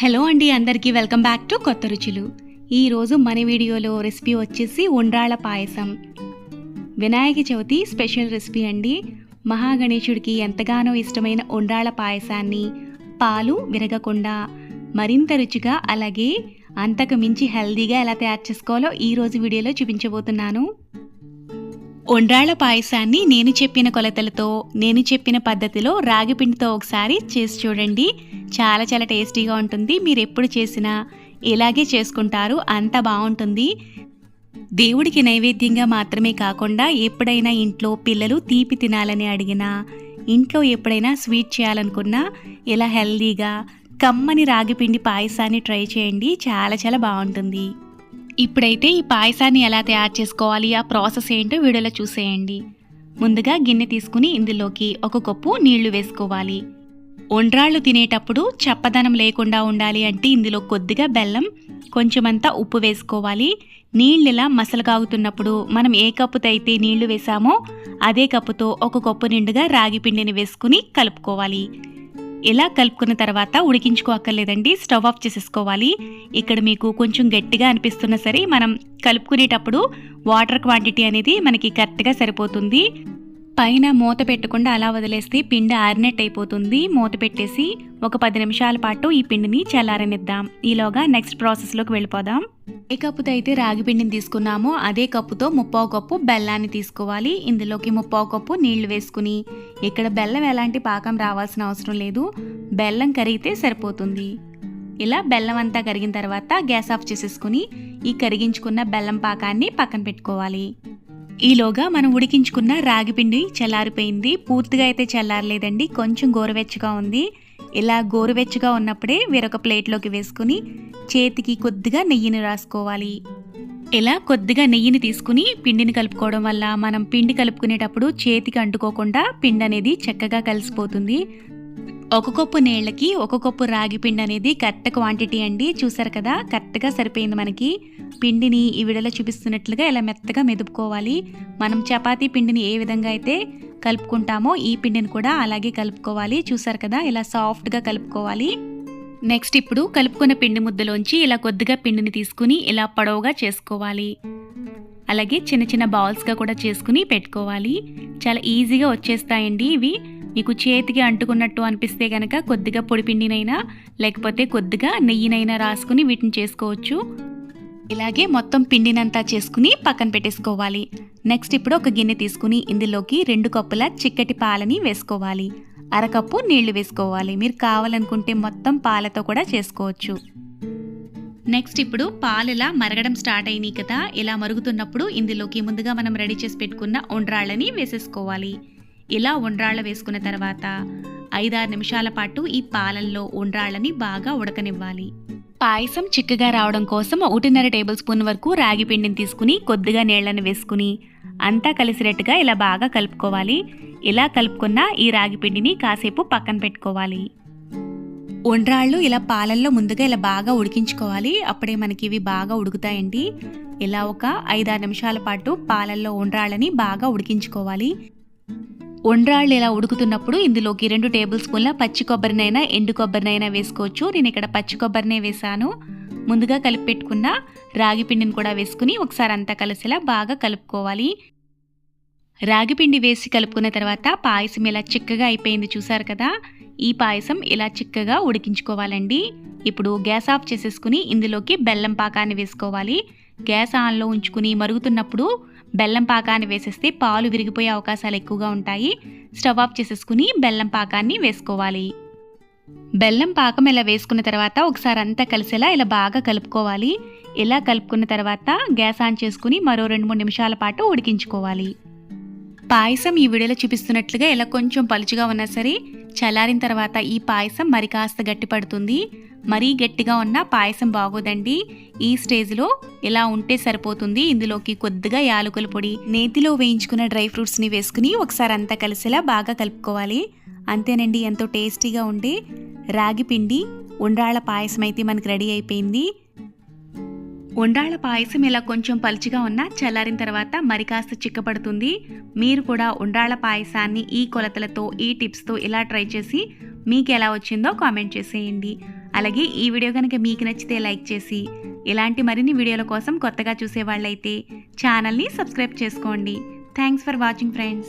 Hello అండి అందరికీ welcome back to కొత్త రుచులు. ఈరోజు మన వీడియోలో రెసిపీ వచ్చేసి ఉండ్రాళ్ళ పాయసం. వినాయక చవితి స్పెషల్ రెసిపీ అండి. మహాగణేశుడికి ఎంతగానో ఇష్టమైన ఉండ్రాళ్ళ పాయసాన్ని పాలు విరగకుండా మరింత రుచిగా అలాగే అంతకు మించి హెల్దీగా ఎలా తయారు చేసుకోవాలో ఈరోజు వీడియోలో చూపించబోతున్నాను. ఉండ్రాళ్ళ పాయసాన్ని నేను చెప్పిన కొలతలతో నేను చెప్పిన పద్ధతిలో రాగి పిండితో ఒకసారి చేసి చూడండి. చాలా చాలా టేస్టీగా ఉంటుంది. మీరు ఎప్పుడు చేసినా ఇలాగే చేసుకుంటారు. అంత బాగుంటుంది. దేవుడికి నైవేద్యంగా మాత్రమే కాకుండా ఎప్పుడైనా ఇంట్లో పిల్లలు తీపి తినాలని అడిగినా ఇంట్లో ఎప్పుడైనా స్వీట్ చేయాలనుకున్నా ఇలా హెల్దీగా కమ్మని రాగిపిండి పాయసాన్ని ట్రై చేయండి. చాలా చాలా బాగుంటుంది. ఇప్పుడైతే ఈ పాయసాన్ని ఎలా తయారు చేసుకోవాలి ఆ ప్రాసెస్ ఏంటో వీడియోలో చూసేయండి. ముందుగా గిన్నె తీసుకుని ఇందులోకి ఒక కప్పు నీళ్ళు వేసుకోవాలి. ఒండ్రాళ్ళు తినేటప్పుడు చప్పదనం లేకుండా ఉండాలి అంటే ఇందులో కొద్దిగా బెల్లం కొంచెమంతా ఉప్పు వేసుకోవాలి. నీళ్ళు ఇలా మసలు కాగుతున్నప్పుడు మనం ఏ కప్పుతో అయితే నీళ్ళు వేసామో అదే కప్పుతో ఒక కప్పు నిండుగా రాగి పిండిని వేసుకుని కలుపుకోవాలి. ఇలా కలుపుకున్న తర్వాత ఉడికించుకోక్కర్లేదండి స్టవ్ ఆఫ్ చేసేసుకోవాలి. ఇక్కడ మీకు కొంచెం గట్టిగా అనిపిస్తున్నా సరే మనం కలుపుకునేటప్పుడు వాటర్ క్వాంటిటీ అనేది మనకి కరెక్ట్గా సరిపోతుంది. పైన మూత పెట్టకుండా అలా వదిలేస్తే పిండి ఆరినెట్ అయిపోతుంది. మూత పెట్టేసి ఒక పది నిమిషాల పాటు ఈ పిండిని చల్లారనిద్దాం. ఈలోగా నెక్స్ట్ ప్రాసెస్లోకి వెళ్ళిపోదాం. ఏ కప్పుతో అయితే రాగి పిండిని తీసుకున్నామో అదే కప్పుతో ముప్పావు కప్పు బెల్లాన్ని తీసుకోవాలి. ఇందులోకి ముప్పావు కప్పు నీళ్ళు వేసుకుని ఇక్కడ బెల్లం ఎలాంటి పాకం రావాల్సిన అవసరం లేదు. బెల్లం కరిగితే సరిపోతుంది. ఇలా బెల్లం అంతా కరిగిన తర్వాత గ్యాస్ ఆఫ్ చేసేసుకుని ఈ కరిగించుకున్న బెల్లం పాకాన్ని పక్కన పెట్టుకోవాలి. ఈలోగా మనం ఉడికించుకున్న రాగి పిండి చల్లారిపోయింది. పూర్తిగా అయితే చల్లారలేదండి. కొంచెం గోరువెచ్చగా ఉంది. ఇలా గోరువెచ్చగా ఉన్నప్పుడే వేరొక ప్లేట్లోకి వేసుకుని చేతికి కొద్దిగా నెయ్యిని రాసుకోవాలి. ఇలా కొద్దిగా నెయ్యిని తీసుకుని పిండిని కలుపుకోవడం వల్ల మనం పిండి కలుపుకునేటప్పుడు చేతికి అంటుకోకుండా పిండి అనేది చక్కగా కలిసిపోతుంది. ఒక కప్పు నీళ్ళకి ఒక కప్పు రాగి పిండి అనేది కరెక్ట్ క్వాంటిటీ అండి. చూసారు కదా? కరెక్ట్గా సరిపోయింది మనకి. పిండిని ఈ విడలో చూపిస్తున్నట్లుగా ఇలా మెత్తగా మెదుపుకోవాలి. మనం చపాతీ పిండిని ఏ విధంగా అయితే కలుపుకుంటామో ఈ పిండిని కూడా అలాగే కలుపుకోవాలి. చూసారు కదా? ఇలా సాఫ్ట్గా కలుపుకోవాలి. నెక్స్ట్ ఇప్పుడు కలుపుకున్న పిండి ముద్దలోంచి ఇలా కొద్దిగా పిండిని తీసుకుని ఇలా పొడవుగా చేసుకోవాలి. అలాగే చిన్న చిన్న బాల్స్గా కూడా చేసుకుని పెట్టుకోవాలి. చాలా ఈజీగా వచ్చేస్తాయండి ఇవి. మీకు చేతికి అంటుకున్నట్టు అనిపిస్తే కనుక కొద్దిగా పొడిపిండినైనా లేకపోతే కొద్దిగా నెయ్యినైనా రాసుకుని వీటిని చేసుకోవచ్చు. ఇలాగే మొత్తం పిండినంతా చేసుకుని పక్కన పెట్టేసుకోవాలి. నెక్స్ట్ ఇప్పుడు ఒక గిన్నె తీసుకుని ఇందులోకి రెండు కప్పుల చిక్కటి పాలని వేసుకోవాలి. అరకప్పు నీళ్ళు వేసుకోవాలి. మీరు కావాలనుకుంటే మొత్తం పాలతో కూడా చేసుకోవచ్చు. నెక్స్ట్ ఇప్పుడు పాలు ఇలా మరగడం స్టార్ట్ అయినాయి కదా ఇలా మరుగుతున్నప్పుడు ఇందులోకి ముందుగా మనం రెడీ చేసి పెట్టుకున్న ఉండ్రాళ్ళని వేసేసుకోవాలి. ఇలా ఉండ్రాళ్ళ వేసుకున్న తర్వాత ఐదారు నిమిషాల పాటు ఈ పాలల్లో ఉండ్రాళ్ళని బాగా ఉడకనివ్వాలి. పాయసం చిక్కగా రావడం కోసం ఒకటిన్నర టేబుల్ స్పూన్ వరకు రాగి పిండిని తీసుకుని కొద్దిగా నీళ్ళను వేసుకుని అంతా కలిసినట్టుగా ఇలా బాగా కలుపుకోవాలి. ఇలా కలుపుకున్న ఈ రాగి పిండిని కాసేపు పక్కన పెట్టుకోవాలి. ఉండ్రాళ్ళు ఇలా పాలల్లో ముందుగా ఇలా బాగా ఉడికించుకోవాలి. అప్పుడే మనకి ఇవి బాగా ఉడుకుతాయండి. ఇలా ఒక ఐదారు నిమిషాల పాటు పాలల్లో ఉండ్రాళ్ళని బాగా ఉడికించుకోవాలి. వండ్రాళ్ళు ఇలా ఉడుకుతున్నప్పుడు ఇందులోకి రెండు టేబుల్ స్పూన్ల పచ్చి కొబ్బరినైనా ఎండు కొబ్బరినైనా వేసుకోవచ్చు. నేను ఇక్కడ పచ్చి కొబ్బరినే వేసాను. ముందుగా కలిపి పెట్టుకున్న రాగి పిండిని కూడా వేసుకుని ఒకసారి అంతా కలిసేలా బాగా కలుపుకోవాలి. రాగి పిండి వేసి కలుపుకున్న తర్వాత పాయసం ఇలా చిక్కగా అయిపోయింది చూసారు కదా? ఈ పాయసం ఇలా చిక్కగా ఉడికించుకోవాలండి. ఇప్పుడు గ్యాస్ ఆఫ్ చేసేసుకుని ఇందులోకి బెల్లం పాకాన్ని వేసుకోవాలి. గ్యాస్ ఆన్లో ఉంచుకుని మరుగుతున్నప్పుడు బెల్లం పాకాన్ని వేసేస్తే పాలు విరిగిపోయే అవకాశాలు ఎక్కువగా ఉంటాయి. స్టవ్ ఆఫ్ చేసేసుకుని బెల్లం పాకాన్ని వేసుకోవాలి. బెల్లం పాకం ఇలా వేసుకున్న తర్వాత ఒకసారి అంతా కలిసేలా ఇలా బాగా కలుపుకోవాలి. ఇలా కలుపుకున్న తర్వాత గ్యాస్ ఆన్ చేసుకుని మరో రెండు మూడు నిమిషాల పాటు ఉడికించుకోవాలి. పాయసం ఈ వీడియోలో చూపిస్తున్నట్లుగా ఇలా కొంచెం పలుచుగా ఉన్నా సరే చల్లారిన తర్వాత ఈ పాయసం మరి కాస్త గట్టి పడుతుంది మరీ గట్టిగా ఉన్న పాయసం బాగోదండి. ఈ స్టేజ్లో ఇలా ఉంటే సరిపోతుంది? ఇందులోకి కొద్దిగా యాలకుల పొడి నేతిలో వేయించుకున్న డ్రై ఫ్రూట్స్ని వేసుకుని ఒకసారి అంతా కలిసేలా బాగా కలుపుకోవాలి. అంతేనండి ఎంతో టేస్టీగా ఉండే రాగి పిండి ఉండ్రాళ్ళ పాయసం అయితే మనకి రెడీ అయిపోయింది. ఉండ్రాళ్ళ పాయసం ఇలా కొంచెం పలుచగా ఉన్నా చల్లారిన తర్వాత మరి కాస్త చిక్కపడుతుంది మీరు కూడా ఉండ్రాళ్ళ పాయసాన్ని ఈ కొలతలతో ఈ టిప్స్తో ఇలా ట్రై చేసి మీకు ఎలా వచ్చిందో కామెంట్ చేసేయండి. అలాగే ఈ వీడియో కనుక మీకు నచ్చితే లైక్ చేసి ఇలాంటి మరిన్ని వీడియోల కోసం కొత్తగా చూసేవాళ్ళైతే ఛానల్ని సబ్స్క్రైబ్ చేసుకోండి. Thanks for watching friends